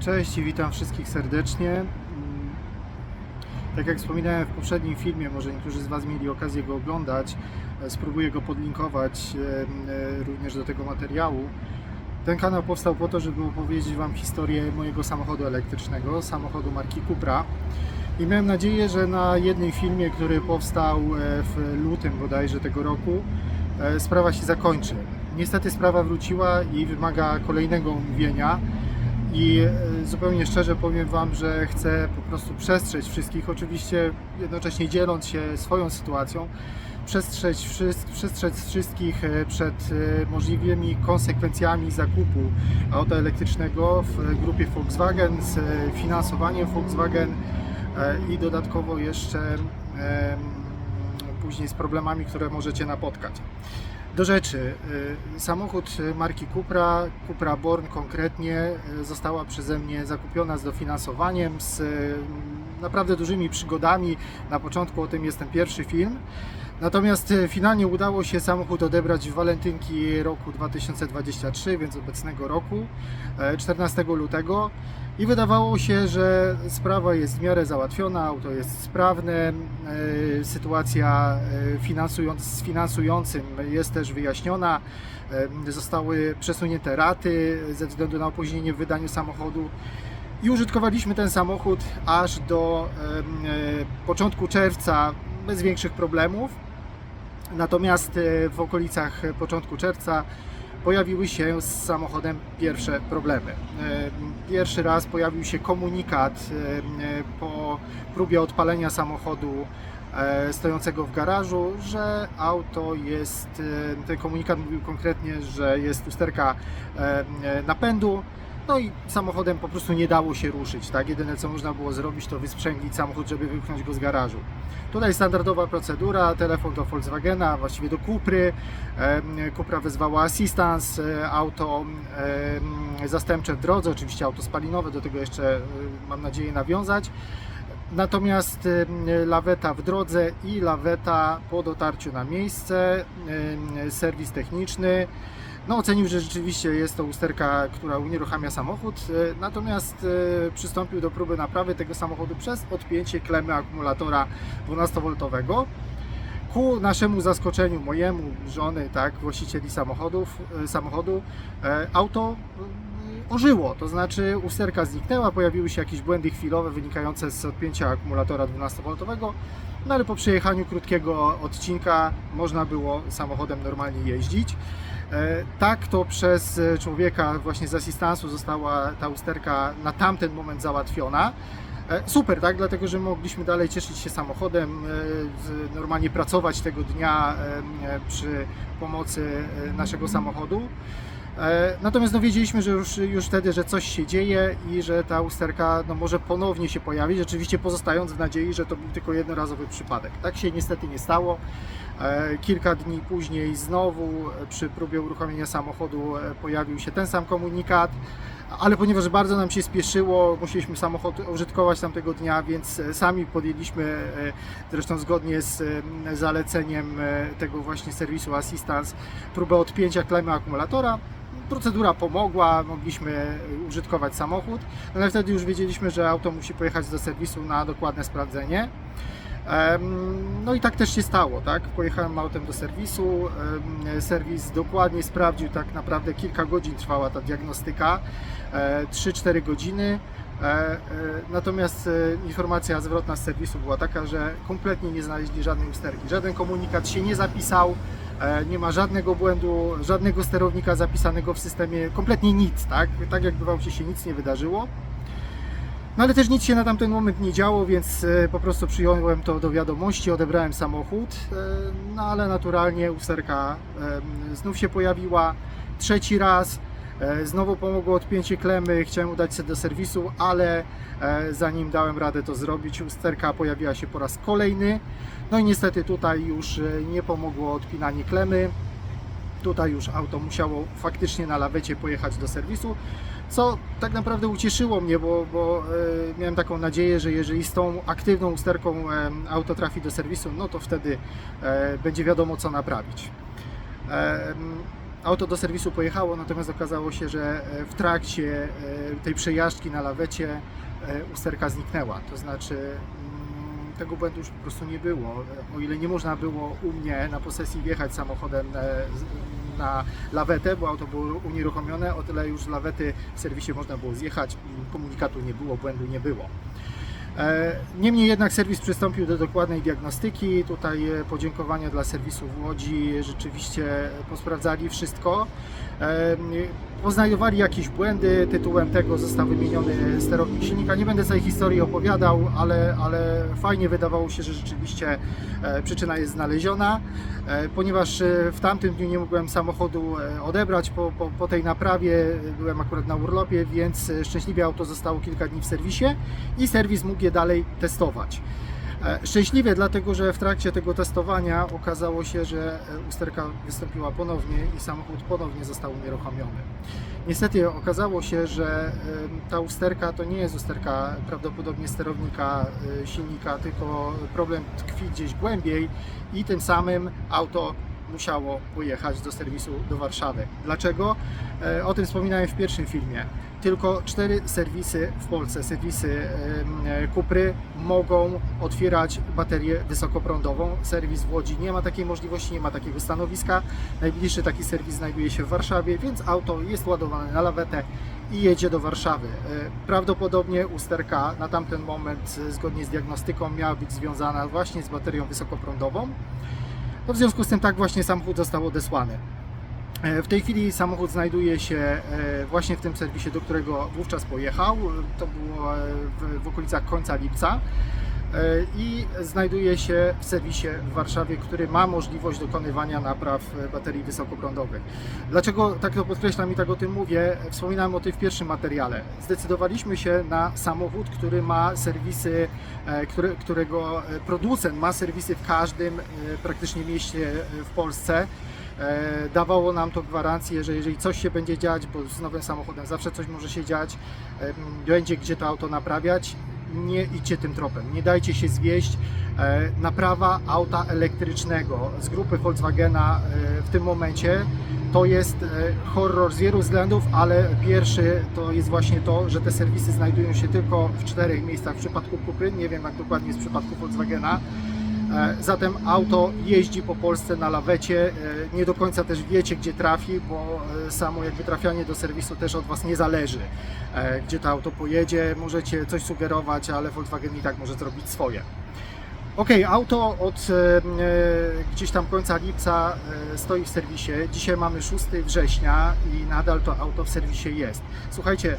Cześć i witam wszystkich serdecznie. Tak jak wspominałem w poprzednim filmie, może niektórzy z Was mieli okazję go oglądać, spróbuję go podlinkować e, również do tego materiału. Ten kanał powstał po to, żeby opowiedzieć Wam historię mojego samochodu elektrycznego, samochodu marki Cupra. I miałem nadzieję, że na jednym filmie, który powstał e, w lutym bodajże tego roku, e, sprawa się zakończy. Niestety sprawa wróciła i wymaga kolejnego omówienia. I e, zupełnie szczerze powiem Wam, że chcę po prostu przestrzec wszystkich, oczywiście jednocześnie dzieląc się swoją sytuacją, przestrzec, wszys- przestrzec wszystkich e, przed e, możliwymi konsekwencjami zakupu auta elektrycznego w grupie Volkswagen z finansowaniem Volkswagen i dodatkowo jeszcze później z problemami, które możecie napotkać. Do rzeczy. y, Samochód marki Cupra, Cupra Born konkretnie, y, została przeze mnie zakupiona z dofinansowaniem, z y, naprawdę dużymi przygodami. Na początku o tym jest ten pierwszy film. Natomiast y, finalnie udało się samochód odebrać w walentynki roku 2023, więc obecnego roku, e, 14 lutego. I wydawało się, że sprawa jest w miarę załatwiona, auto jest sprawne, e, sytuacja e, finansując, z finansującym jest też wyjaśniona, e, zostały przesunięte raty ze względu na opóźnienie w wydaniu samochodu. I użytkowaliśmy ten samochód aż do e, początku czerwca bez większych problemów. Natomiast e, w okolicach początku czerwca pojawiły się z samochodem pierwsze problemy. E, Pierwszy raz pojawił się komunikat e, po próbie odpalenia samochodu stojącego w garażu, że auto jest, ten komunikat mówił konkretnie, że jest usterka napędu, no i samochodem po prostu nie dało się ruszyć, tak? Jedyne co można było zrobić to wysprzęglić samochód, żeby wypchnąć go z garażu. Tutaj standardowa procedura, telefon do Volkswagena, właściwie do Kupry. Kupra wezwała assistance, e, auto zastępcze w drodze, oczywiście auto spalinowe, do tego jeszcze e, mam nadzieję nawiązać. Natomiast laweta w drodze i laweta po dotarciu na miejsce, serwis techniczny. No, ocenił, że rzeczywiście jest to usterka, która unieruchamia samochód, e, natomiast e, przystąpił do próby naprawy tego samochodu przez odpięcie klemy akumulatora 12V. Ku naszemu zaskoczeniu, mojemu, żony, tak, właścicieli samochodów, e, samochodu, auto ożyło, to znaczy usterka zniknęła, pojawiły się jakieś błędy chwilowe wynikające z odpięcia akumulatora 12V, no ale po przejechaniu krótkiego odcinka można było samochodem normalnie jeździć. E, Tak to przez e, człowieka właśnie z asystansu została ta usterka na tamten moment załatwiona. E, Super, tak? Dlatego, że mogliśmy dalej cieszyć się samochodem, normalnie pracować tego dnia przy pomocy naszego samochodu. Natomiast no, wiedzieliśmy, że już, już wtedy, że coś się dzieje i że ta usterka no, może ponownie się pojawić, oczywiście pozostając w nadziei, że to był tylko jednorazowy przypadek. Tak się niestety nie stało. E, Kilka dni później znowu przy próbie uruchomienia samochodu e, pojawił się ten sam komunikat, ale ponieważ bardzo nam się spieszyło, musieliśmy samochód użytkować tamtego dnia, więc e, sami podjęliśmy, zresztą zgodnie z zaleceniem tego właśnie serwisu Assistance, próbę odpięcia klemy akumulatora. Procedura pomogła, mogliśmy użytkować samochód, ale wtedy już wiedzieliśmy, że auto musi pojechać do serwisu na dokładne sprawdzenie. No i tak też się stało, tak? Pojechałem autem do serwisu, serwis dokładnie sprawdził, tak naprawdę kilka godzin trwała ta diagnostyka, e, 3-4 godziny. E, e, Natomiast e, informacja zwrotna z serwisu była taka, że kompletnie nie znaleźli żadnej usterki. Żaden komunikat się nie zapisał, e, nie ma żadnego błędu, żadnego sterownika zapisanego w systemie, kompletnie nic, tak? Tak jakby Wam się, się nic nie wydarzyło. No ale też nic się na tamten moment nie działo, więc e, po prostu przyjąłem to do wiadomości, odebrałem samochód, e, no ale naturalnie usterka e, znów się pojawiła trzeci raz. Znowu pomogło odpięcie klemy, chciałem udać się do serwisu, ale zanim dałem radę to zrobić, usterka pojawiła się po raz kolejny. No i niestety tutaj już nie pomogło odpinanie klemy. Tutaj już auto musiało faktycznie na lawecie pojechać do serwisu, co tak naprawdę ucieszyło mnie, bo, bo e, miałem taką nadzieję, że jeżeli z tą aktywną usterką e, auto trafi do serwisu, no to wtedy e, będzie wiadomo co naprawić. Auto do serwisu pojechało, natomiast okazało się, że w trakcie tej przejażdżki na lawecie usterka zniknęła. To znaczy mm, tego błędu już po prostu nie było. O ile nie można było u mnie na posesji wjechać samochodem na lawetę, bo auto było unieruchomione, o tyle już z lawety w serwisie można było zjechać, komunikatu nie było, błędu nie było. E, Niemniej jednak serwis przystąpił do dokładnej diagnostyki. Tutaj e, podziękowania dla serwisu w Łodzi. Rzeczywiście posprawdzali wszystko. Poznajowali jakieś błędy. Tytułem tego został wymieniony sterownik silnika. Nie będę całej historii opowiadał, ale, ale fajnie wydawało się, że rzeczywiście e, przyczyna jest znaleziona. E, Ponieważ e, w tamtym dniu nie mogłem samochodu odebrać po, po, po tej naprawie, byłem akurat na urlopie, więc szczęśliwie auto zostało kilka dni w serwisie i serwis mógł je dalej testować. E, Szczęśliwie dlatego, że w trakcie tego testowania okazało się, że e, usterka wystąpiła ponownie i samochód ponownie został unieruchomiony. Niestety okazało się, że ta usterka to nie jest usterka prawdopodobnie sterownika e, silnika, tylko problem tkwi gdzieś głębiej i tym samym auto musiało pojechać do serwisu do Warszawy. Dlaczego? O tym wspominałem w pierwszym filmie. Tylko cztery serwisy w Polsce, serwisy Kupry mogą otwierać baterię wysokoprądową. Serwis w Łodzi nie ma takiej możliwości, nie ma takiego stanowiska. Najbliższy taki serwis znajduje się w Warszawie, więc auto jest ładowane na lawetę i jedzie do Warszawy. E, Prawdopodobnie usterka na tamten moment, e, zgodnie z diagnostyką, miała być związana właśnie z baterią wysokoprądową. No w związku z tym tak właśnie samochód został odesłany. E, W tej chwili samochód znajduje się e, właśnie w tym serwisie, do którego wówczas pojechał. To było e, w, okolicach końca lipca. I znajduje się w serwisie w Warszawie, który ma możliwość dokonywania napraw baterii wysokoprądowych. Dlaczego tak to podkreślam i tak o tym mówię? Wspominałem o tym w pierwszym materiale. Zdecydowaliśmy się na samochód, który ma serwisy, którego producent ma serwisy w każdym praktycznie mieście w Polsce. E, Dawało nam to gwarancję, że jeżeli coś się będzie dziać, bo z nowym samochodem zawsze coś może się dziać, będzie gdzie to auto naprawiać, nie idźcie tym tropem, nie dajcie się zwieść. E, Naprawa auta elektrycznego z grupy Volkswagena e, w tym momencie to jest horror z wielu względów, ale pierwszy to jest właśnie to, że te serwisy znajdują się tylko w czterech miejscach w przypadku Kupry, nie wiem jak dokładnie jest w przypadku Volkswagena. E, Zatem auto jeździ po Polsce na lawecie. E, Nie do końca też wiecie, gdzie trafi, bo e, samo jakby trafianie do serwisu też od Was nie zależy, gdzie to auto pojedzie. Możecie coś sugerować, ale Volkswagen i tak może zrobić swoje. Ok, auto od gdzieś tam końca lipca stoi w serwisie. Dzisiaj mamy 6 września i nadal to auto w serwisie jest. Słuchajcie,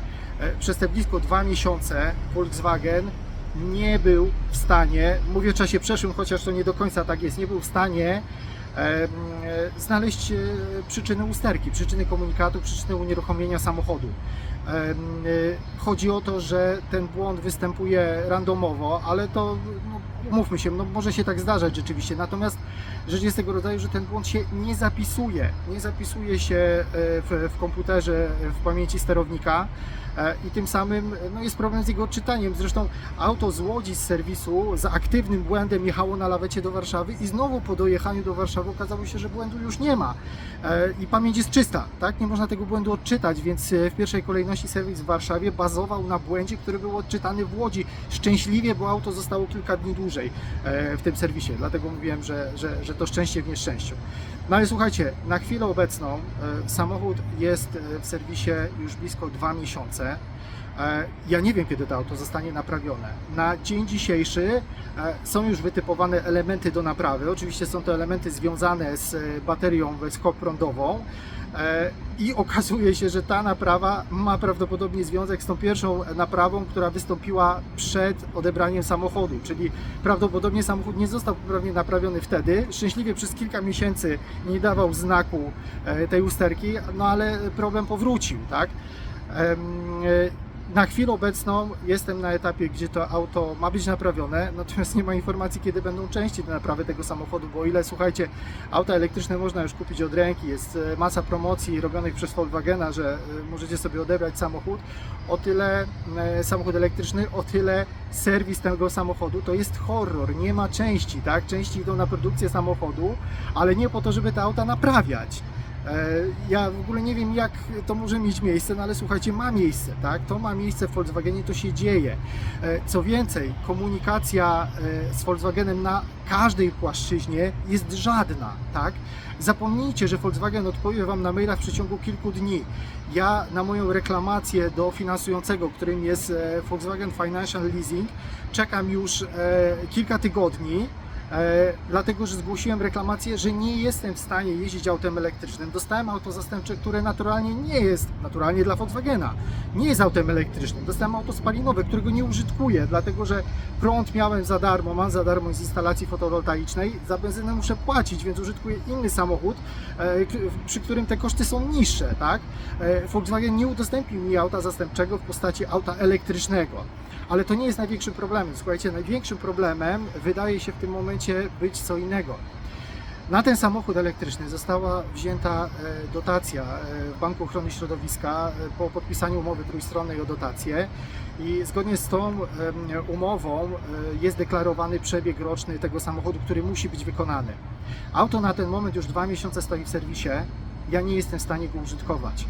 przez te blisko dwa miesiące Volkswagen nie był w stanie, mówię o czasie przeszłym, chociaż to nie do końca tak jest, nie był w stanie e, znaleźć e, przyczyny usterki, przyczyny komunikatu, przyczyny unieruchomienia samochodu. E, Chodzi o to, że ten błąd występuje randomowo, ale to no, umówmy się, no, może się tak zdarzać rzeczywiście. Natomiast rzecz jest tego rodzaju, że ten błąd się nie zapisuje. Nie zapisuje się e, w, w komputerze, w pamięci sterownika e, i tym samym no, jest problem z jego odczytaniem. Zresztą auto z Łodzi z serwisu z aktywnym błędem jechało na lawecie do Warszawy i znowu po dojechaniu do Warszawy okazało się, że błędu już nie ma i pamięć jest czysta, tak? Nie można tego błędu odczytać, więc w pierwszej kolejności serwis w Warszawie bazował na błędzie, który był odczytany w Łodzi. Szczęśliwie, bo auto zostało kilka dni dłużej e, w tym serwisie, dlatego mówiłem, że, że, że to szczęście w nieszczęściu. No ale słuchajcie, na chwilę obecną e, samochód jest e, w serwisie już blisko dwa miesiące. Ja nie wiem, kiedy to auto zostanie naprawione. Na dzień dzisiejszy są już wytypowane elementy do naprawy. Oczywiście są to elementy związane z baterią wysokoprądową. E, I okazuje się, że ta naprawa ma prawdopodobnie związek z tą pierwszą naprawą, która wystąpiła przed odebraniem samochodu. Czyli prawdopodobnie samochód nie został poprawnie naprawiony wtedy. Szczęśliwie przez kilka miesięcy nie dawał znaku e, tej usterki, no ale problem powrócił, tak? Na chwilę obecną jestem na etapie, gdzie to auto ma być naprawione, natomiast nie ma informacji, kiedy będą części do naprawy tego samochodu, bo o ile, słuchajcie, auta elektryczne można już kupić od ręki, jest e, masa promocji robionych przez Volkswagena, że e, możecie sobie odebrać samochód, o tyle e, samochód elektryczny, o tyle serwis tego samochodu to jest horror, nie ma części, tak? Części idą na produkcję samochodu, ale nie po to, żeby te auta naprawiać. E, Ja w ogóle nie wiem, jak to może mieć miejsce, no ale słuchajcie, ma miejsce, tak? To ma miejsce w Volkswagenie, to się dzieje. E, Co więcej, komunikacja e, z Volkswagenem na każdej płaszczyźnie jest żadna, tak? Zapomnijcie, że Volkswagen odpowie Wam na maila w przeciągu kilku dni. Ja na moją reklamację do finansującego, którym jest Volkswagen Financial Leasing, czekam już kilka tygodni. E, dlatego, że zgłosiłem reklamację, że nie jestem w stanie jeździć autem elektrycznym. Dostałem auto zastępcze, które naturalnie nie jest, naturalnie dla Volkswagena, nie jest autem elektrycznym. Dostałem auto spalinowe, którego nie użytkuję, dlatego że prąd miałem za darmo, mam za darmo z instalacji fotowoltaicznej, za benzynę muszę płacić, więc użytkuję inny samochód, e, przy którym te koszty są niższe, tak? E, Volkswagen nie udostępnił mi auta zastępczego w postaci auta elektrycznego. Ale to nie jest największym problemem. Słuchajcie, największym problemem wydaje się w tym momencie być co innego. Na ten samochód elektryczny została wzięta e, dotacja e, w Banku Ochrony Środowiska e, po podpisaniu umowy trójstronnej o dotację i zgodnie z tą umową jest deklarowany przebieg roczny tego samochodu, który musi być wykonany. Auto na ten moment już dwa miesiące stoi w serwisie, ja nie jestem w stanie go użytkować.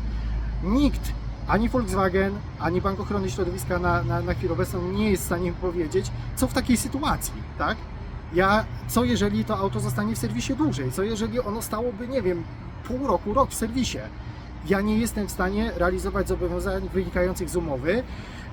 Nikt, ani Volkswagen, ani Bank Ochrony Środowiska na, na, na chwilę obecną nie jest w stanie powiedzieć, co w takiej sytuacji, tak? Ja, co jeżeli to auto zostanie w serwisie dłużej? Co jeżeli ono stałoby, nie wiem, pół roku, rok w serwisie? Ja nie jestem w stanie realizować zobowiązań wynikających z umowy,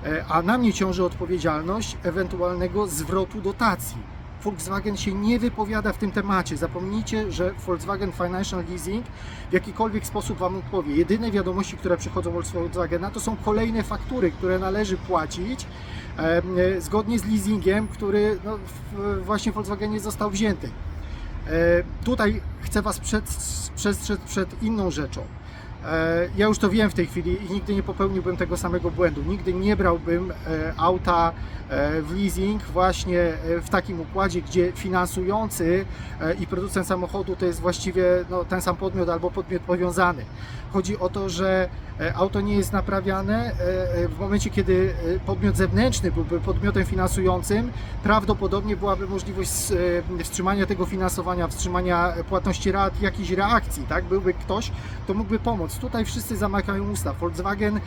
e, a na mnie ciąży odpowiedzialność ewentualnego zwrotu dotacji. Volkswagen się nie wypowiada w tym temacie. Zapomnijcie, że Volkswagen Financial Leasing w jakikolwiek sposób Wam odpowie. Jedyne wiadomości, które przychodzą od Volkswagena, to są kolejne faktury, które należy płacić e, zgodnie z leasingiem, który no, w, właśnie w Volkswagenie został wzięty. E, tutaj chcę Was przestrzec przed inną rzeczą. E, Ja już to wiem w tej chwili i nigdy nie popełniłbym tego samego błędu. Nigdy nie brałbym e, auta e, w leasing właśnie w takim układzie, gdzie finansujący i producent samochodu to jest właściwie no, ten sam podmiot albo podmiot powiązany. Chodzi o to, że auto nie jest naprawiane w momencie, kiedy podmiot zewnętrzny byłby podmiotem finansującym, prawdopodobnie byłaby możliwość wstrzymania tego finansowania, wstrzymania płatności rat, jakiejś reakcji, tak? Byłby ktoś, kto mógłby pomóc. Tutaj wszyscy zamykają usta. Volkswagen e,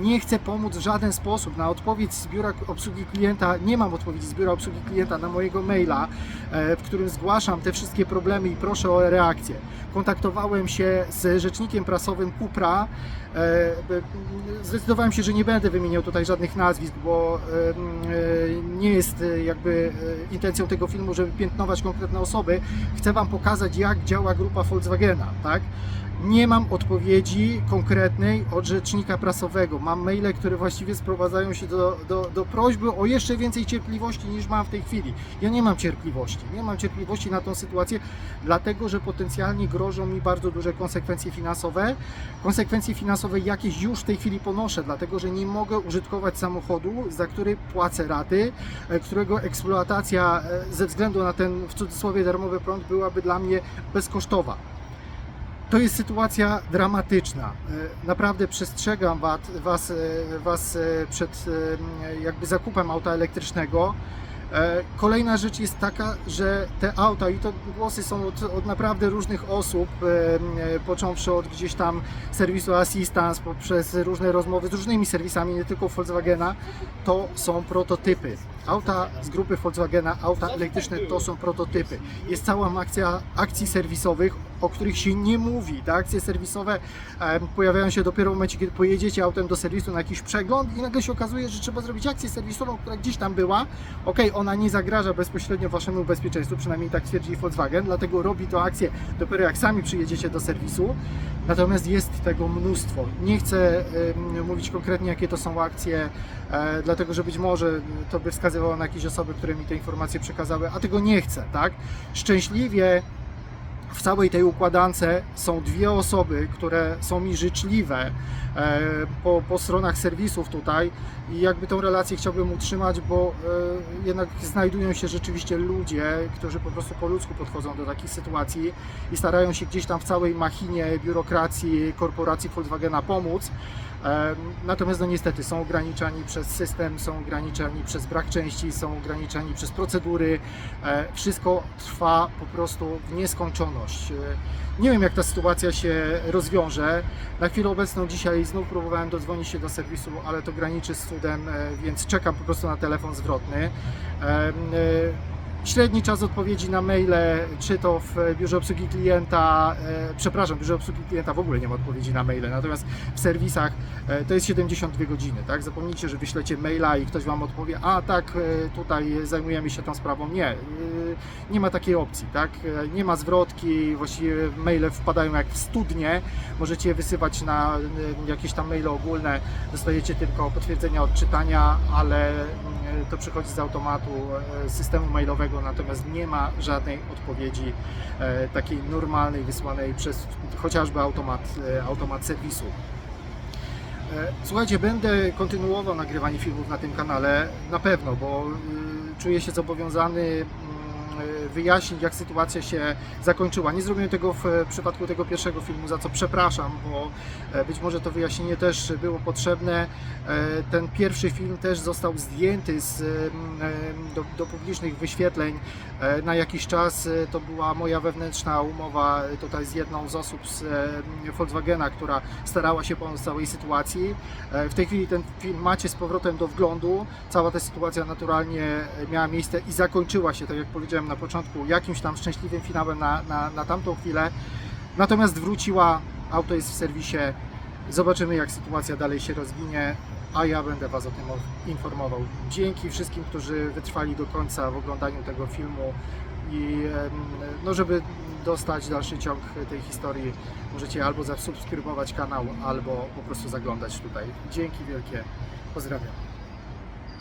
nie chce pomóc w żaden sposób. Na odpowiedź z biura obsługi klienta, nie mam odpowiedzi z biura obsługi klienta na mojego maila, e, w którym zgłaszam te wszystkie problemy i proszę o reakcję. Kontaktowałem się z rzecznikiem prasowym Kupra. E, Zdecydowałem się, że nie będę wymieniał tutaj żadnych nazwisk, bo nie jest jakby intencją tego filmu, żeby piętnować konkretne osoby. Chcę Wam pokazać, jak działa grupa Volkswagena, tak? Nie mam odpowiedzi konkretnej od rzecznika prasowego. Mam maile, które właściwie sprowadzają się do, do, do prośby o jeszcze więcej cierpliwości niż mam w tej chwili. Ja nie mam cierpliwości. Nie mam cierpliwości na tą sytuację, dlatego że potencjalnie grożą mi bardzo duże konsekwencje finansowe. Konsekwencje finansowe jakieś już w tej chwili ponoszę, dlatego że nie mogę użytkować samochodu, za który płacę raty, e, którego eksploatacja e, ze względu na ten w cudzysłowie darmowy prąd byłaby dla mnie bezkosztowa. To jest sytuacja dramatyczna. E, Naprawdę przestrzegam was, was, e, was e, przed jakby zakupem auta elektrycznego. Kolejna rzecz jest taka, że te auta, i to głosy są od, od naprawdę różnych osób, począwszy od gdzieś tam serwisu Assistance, poprzez różne rozmowy z różnymi serwisami, nie tylko Volkswagena, to są prototypy. Auta z grupy Volkswagena, auta elektryczne to są prototypy. Jest cała akcja akcji serwisowych, o których się nie mówi. Te akcje serwisowe pojawiają się dopiero w momencie, kiedy pojedziecie autem do serwisu na jakiś przegląd i nagle się okazuje, że trzeba zrobić akcję serwisową, która gdzieś tam była. Ok, ona nie zagraża bezpośrednio waszemu bezpieczeństwu, przynajmniej tak twierdzi Volkswagen, dlatego robi to akcję dopiero jak sami przyjedziecie do serwisu. Natomiast jest tego mnóstwo. Nie chcę em, mówić konkretnie, jakie to są akcje, e, dlatego że być może to by wskazywało na jakieś osoby, które mi te informacje przekazały, a tego nie chcę, tak? Szczęśliwie w całej tej układance są dwie osoby, które są mi życzliwe e, po, po stronach serwisów tutaj i jakby tą relację chciałbym utrzymać, bo e, jednak znajdują się rzeczywiście ludzie, którzy po prostu po ludzku podchodzą do takich sytuacji i starają się gdzieś tam w całej machinie biurokracji korporacji Volkswagena pomóc. Natomiast no niestety są ograniczani przez system, są ograniczani przez brak części, są ograniczani przez procedury. E, Wszystko trwa po prostu w nieskończoność. E, Nie wiem jak ta sytuacja się rozwiąże. Na chwilę obecną dzisiaj znów próbowałem dodzwonić się do serwisu, ale to graniczy z cudem, e, więc czekam po prostu na telefon zwrotny. Średni czas odpowiedzi na maile, czy to w biurze obsługi klienta, e, przepraszam, w biurze obsługi klienta w ogóle nie ma odpowiedzi na maile, natomiast w serwisach e, to jest 72 godziny, tak? Zapomnijcie, że wyślecie maila i ktoś Wam odpowie, a tak, e, tutaj zajmujemy się tą sprawą. Nie, nie ma takiej opcji, tak? Nie ma zwrotki, właściwie maile wpadają jak w studnie, możecie je wysyłać na jakieś tam maile ogólne, dostajecie tylko potwierdzenia odczytania, ale to przychodzi z automatu systemu mailowego, natomiast nie ma żadnej odpowiedzi e, takiej normalnej, wysłanej przez chociażby automat, e, automat serwisu. E, Słuchajcie, będę kontynuował nagrywanie filmów na tym kanale, na pewno, bo czuję się zobowiązany wyjaśnić, jak sytuacja się zakończyła. Nie zrobiłem tego w e, przypadku tego pierwszego filmu, za co przepraszam, bo e, być może to wyjaśnienie też było potrzebne. E, Ten pierwszy film też został zdjęty z, em, do, do publicznych wyświetleń e, na jakiś czas. E, To była moja wewnętrzna umowa e, tutaj z jedną z osób z e, Volkswagena, która starała się pomóc całej sytuacji. E, W tej chwili ten film macie z powrotem do wglądu. Cała ta sytuacja naturalnie e, miała miejsce i zakończyła się, tak jak powiedziałem na początku, jakimś tam szczęśliwym finałem na, na, na tamtą chwilę. Natomiast wróciła, auto jest w serwisie. Zobaczymy, jak sytuacja dalej się rozwinie, a ja będę Was o tym informował. Dzięki wszystkim, którzy wytrwali do końca w oglądaniu tego filmu i no, żeby dostać dalszy ciąg tej historii, możecie albo zasubskrybować kanał, albo po prostu zaglądać tutaj. Dzięki wielkie, pozdrawiam.